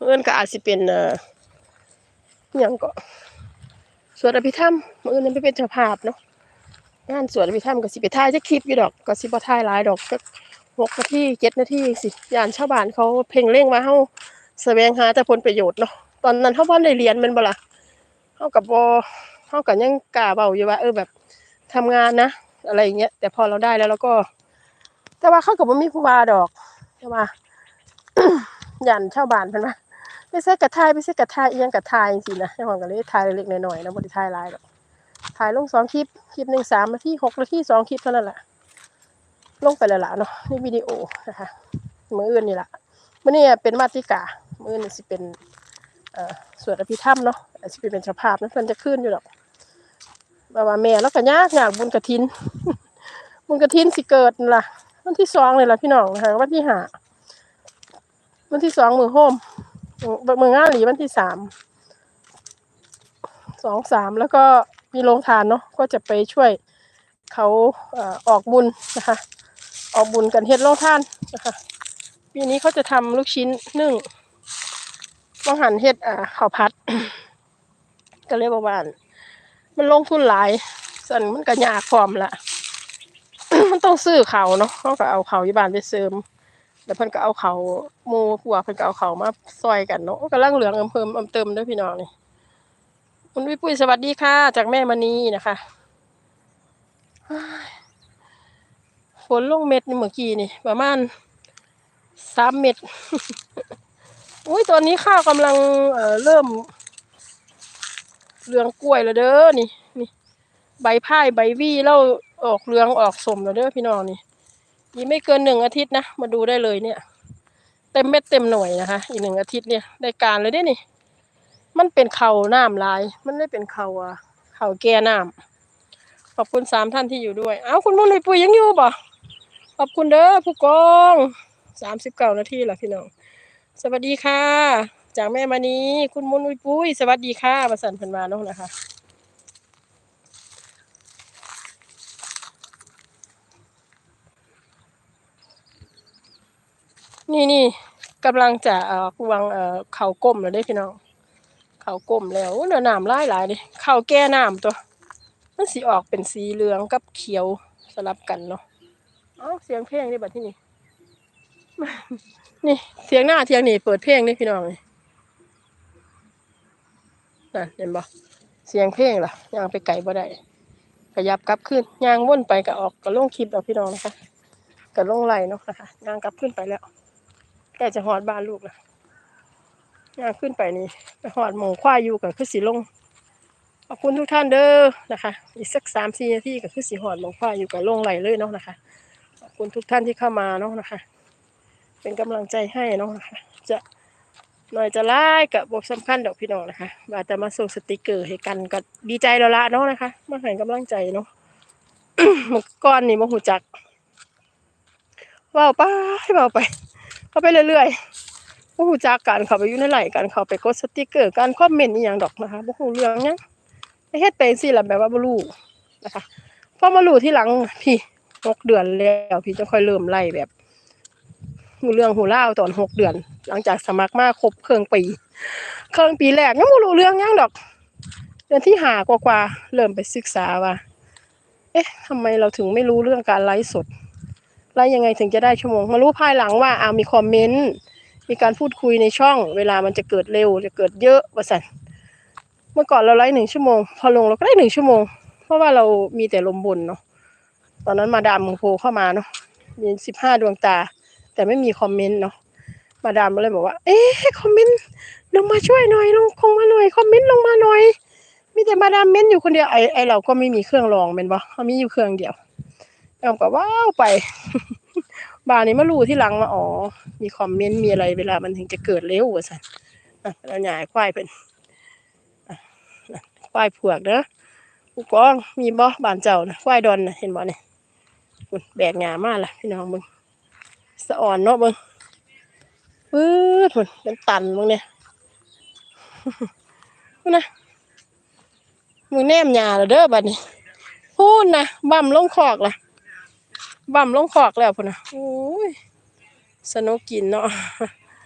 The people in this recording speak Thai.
เอิ้นก็อาจสิเป็นเอ่ออหยังก็สวดอภิธรรมมื้ออื่นนไปเป็นเจ้าภาพเนาะงานสวดอภิธรรมก็สิไปถ่ายจักคลิปอยู่ดอกก็สิบ่ถ่ายหลายดอกจักหกนาทีเจ็ดนาทีสิยานชาวบ้านเขาเพ่งเล็งว่าเฮาแสวงหาแต่ผลประโยชน์เนาะตอนนั้นเฮาบ่ได้เรียนม่นบ่ล่ะเฮาก็บ่เฮาก็ยังกล้าเว้าอยู่ว่าเออแบบทำงานนะ อะไรอย่างเงี้ยแต่พอเราได้แล้วเราก็ แต่ว่าเขาก็บ่มีผู้ว่าดอกแต่ว่าย่านชาวบ้านเพิ่นว่า ไปซื้อกระทายไปซื้อกระทายเอียงกระทายจังซี่นะเจ้าของก็เลยถ่ายเล็กๆหน้อยๆนะบ่ได้ถ่ายลายดอกถ่ายลงสองคลิปคลิปหนึ่งสามนาทีหกนาทีสองคลิปเท่านั้นแหละลงไปแล้วล่ะเนาะในวิดีโอนะคะมืออื่นนี่แหละมื้อนี้เป็นมาติกามื้อนี้สิเป็นสวดอภิธรรมเนาะสิเป็นเจ้าภาพนะเพิ่นจะขึ้นอยู่ดอกแบบว่าแม่แล้วก็ยากยากบุญกฐิน บุญกฐินสิเกิดล่ะวันที่สองเลยล่ะพี่น้องนะคะวันที่ห้าวันที่สองมือโฮม มืองานหลีวันที่สามสองสามแล้วก็มีโรงทานเนาะก็จะไปช่วยเขาออกบุญนะคะ ออกบุญกันเฮ็ดโรงทานนะคะปีนี้เขาจะทำลูกชิ้นนึ่งต้องหันเฮ็ดอ่าข้าวผัด ก็เลยบอกว่ามันลงทุนหลายส่วนมันก็ยากพร้อมละมันต้องซื้อเขาเนาะเขาก็เอาเขาอยู่บ้านไปเสริม แล้วเพิ่นก็เอาเขาวหมูพวเพิ่นก็เอาเขามาซอยกันเนาะกำลังเหลืองอำเพิ่มอำเติมด้วยพี่น้องนี่คุณวิปุ้ยสวัสดีค่ะ จากแม่มณีนะคะฝนลงเม็ดเมื่อกี้นี่ ประมาณสามเม็ดอุ้ยตอนนี้ข้าวกำลังเอ่อเริ่มเหลืองกล้วยแล้วเด้อนี่นี่ ใบพ่ายใบวี่แล้วออกเหลืองออกสมแล้วเด้อพี่น้องนี่ อีกไม่เกินหนึ่งอาทิตย์นะ มาดูได้เลยเนี่ย เต็มเม็ดเต็มหน่วยนะคะ อีกหนึ่งอาทิตย์เนี่ยได้การเลยเด้นี่ มันเป็นเขาน้ำลาย มันไม่เป็นเขาอะเขาแก่น้ำขอบคุณสามท่านที่อยู่ด้วย เอ้าคุณมุ่นเลยปุยยังอยู่บ่ขอบคุณเด้อผู้กองสามสิบเก้านาทีละพี่น้อง สวัสดีค่ะ จากแม่มานีคุณมุนอุยปุ้ย สวัสดีค่ะประสันพันวาเนาะนะคะ นี่นี่กำลังจะเอ่อวางเอ่อเข่าก้มแล้วได้พี่น้อง เข่าก้มแล้วเนื้อน้ำหลายหลายเลยเข่าแก้น้ำตัว มันสีออกเป็นสีเหลืองกับเขียวสลับกันเนาะอ๋อเสียงเพลงนี่บัดที่นี่ นี่เสียงหน้าเทียงนี่เปิดเพลงนี่พี่น้องนี่น่ะเห็นบ่เสียงเพลงล่ะยางไปไกลบ่ได้ขยับกลับขึ้นยางว่นไปก็ออกก็ลงคลิปเอาพี่น้องนะคะก็ลงไหลเนาะนะคะยางกลับขึ้นไปแล้ว ใกล้จะหอดบ้านลูกล้วย่างขึ้นไปนี่ไปหอดหมองควายอยู่กับคือสีลง ขอบคุณทุกท่านเด้อนะคะ อีกสักสามสี่นาทีก็คือสีหอดหมองควายอยู่กับลงไหลเลยเนาะนะคะ ขอบคุณทุกท่านที่เข้ามาเนาะนะคะ เป็นกำลังใจให้เนาะนะคะ จะหน่อยจะไล่กับบทสำคัญดอกพี่น้องนะคะว่าแต่มาส่งสติกเกอร์ให้กันก็ดีใจแล้วละเนาะนะคะ มาให้กำลังใจเนาะเมื่อก่อนนี่มาหูจักเว่าไปเว่าไป เข้าไปเรื่อยๆบ่ฮู้จักการเข้าไปอยู่ในไลน์การเข้าไปกดสติกเกอร์การคอมเมนต์อีหยังดอกนะคะบ่ฮู้เรื่องหยังไปเฮ็ดไปจั่งซี้ล่ะแบบว่าบ่รู้นะคะพอมารู้ที่หลังพี่หกเดือนแล้วพี่จะค่อยเริ่มไล่แบบฮู้เรื่องฮู้ราตอนหกเดือน หลังจากสมัครมาครบเครึ่งปีเครึ่งปีแรกยังบ่รู้เรื่องยังดอก เดือนที่ห้ากว่าเริ่มไปศึกษาว่า เอ๊ะทำไมเราถึงไม่รู้เรื่องการไลฟ์สด ไล่ยังไงถึงจะได้ชั่วโมง มารู้ภายหลังว่าอามีคอมเมนต์ มีการพูดคุยในช่อง เวลามันจะเกิดเร็ว จะเกิดเยอะว่าสันเมื่อก่อนเราไลฟ์หนึ่งชั่วโมง พอลงเราก็ได้หนึ่งชั่วโมง เพราะว่าเรามีแต่ลมบนเนาะ ตอนนั้นมาดามมึงโพเข้ามาเนาะ มีสิบห้าดวงตา แต่ไม่มีคอมเมนต์เนาะ มาดามก็เลยบอกว่า เอ๊ะคอมเมนต์ลงมาช่วยหน่อยลงคงมาหน่อยคอมเมนต์ลงมาหน่อย มีแต่มาดามเม้นอยู่คนเดียวไอไอเราก็ไม่มีเครื่องรองเป็นปะเขามีอยู่เครื่องเดียว เราก็ว้าวไป บานนี้มารู้ที่หลังว่าอ๋อ มีคอมเมนต์มีอะไรเวลามันถึงจะเกิดเร็วว่าสันอะเราหยายควายเป็นควายเผือกเด้อผู้กองมีบ่บานเจ้านะควายดอนนะเห็นบ่เนี่ยแบกหงามากล่ะพี่น้องมึงสะอ่อนเนาะมึงปื๊ดพุ่นเป็นตันมึงเนี่ยพุ่นะมึงแนมหยาแล้วเด้อบัดนี้พูนนะบ่ำลงคอกล่ะ บ่ำลงคอกแล้วพุ่นนะโอ้ยสนุกกินเนาะ